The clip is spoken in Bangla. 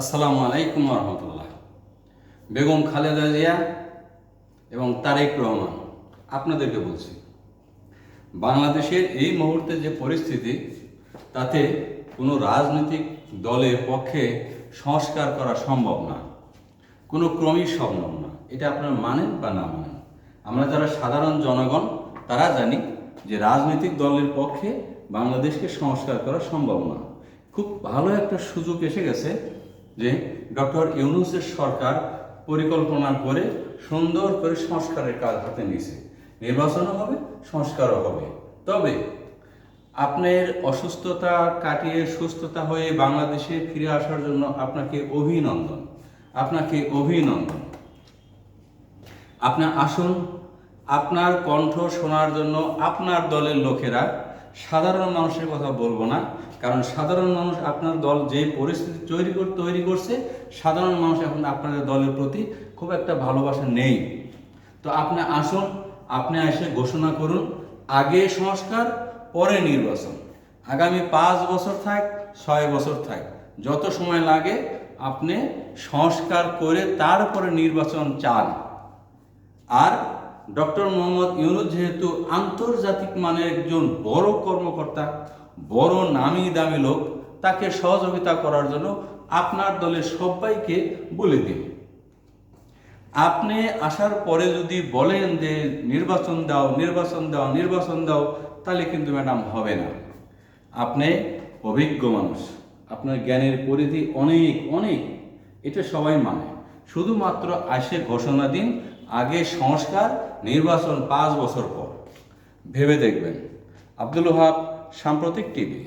আসসালামু আলাইকুম রহমতুল্লাহ। বেগম খালেদা জিয়া এবং তারেক রহমান, আপনাদেরকে বলছি, বাংলাদেশের এই মুহূর্তে যে পরিস্থিতি, তাতে কোনো রাজনৈতিক দলের পক্ষে সংস্কার করা সম্ভব না, কোনো ক্রমই সম্ভব না। এটা আপনারা মানেন বা না মানেন? আমরা যারা সাধারণ জনগণ, তারা জানি যে রাজনৈতিক দলের পক্ষে বাংলাদেশকে সংস্কার করা সম্ভব না। খুব ভালো একটা সুযোগ এসে গেছে যে ডক্টর ইউনুসের সরকার পরিকল্পনা করে সুন্দর করে সংস্কারের কাজ হাতে নিয়েছে। নির্বাচনও হবে, সংস্কারও হবে। তবে আপনার অসুস্থতা কাটিয়ে সুস্থতা হয়ে বাংলাদেশে ফিরে আসার জন্য আপনাকে অভিনন্দন। আপনাকে অভিনন্দন। আপনার আসুন, আপনার কণ্ঠ শোনার জন্য আপনার দলের লোকেরা সাধারণ মানুষের কথা বলব না, কারণ সাধারণ মানুষ আপনার দল যে পরিস্থিতি তৈরি তৈরি করছে, সাধারণ মানুষ এখন আপনাদের দলের প্রতি খুব একটা ভালোবাসা নেই। তো আপনি আসুন, আপনি এসে ঘোষণা করুন, আগে সংস্কার, পরে নির্বাচন। আগামী পাঁচ বছর থাক, ছয় বছর থাক, যত সময় লাগে আপনি সংস্কার করে তারপরে নির্বাচন চান। আর ডক্টর মোহাম্মদ ইউনুস যেহেতু আন্তর্জাতিক মানের একজন বড় কর্মকর্তা, বড় নামি দামি লোক, তাকে সহযোগিতা করার জন্য আপনার দলের সবাইকে বলে দিন। আপনি আসার পরে যদি বলেন যে নির্বাচন দাও নির্বাচন দাও নির্বাচন দাও, তাহলে কিন্তু ম্যাডাম হবে না। আপনি অভিজ্ঞ মানুষ, আপনার জ্ঞানের পরিধি অনেক অনেক, এটা সবাই মানে। শুধুমাত্র আসে ঘোষণা দিন আগে সংস্কার নির্বাচন পাঁচ বছর পর। ভেবে দেখবেন। আব্দুল ওহাব সাম্প্রতিক টিভি।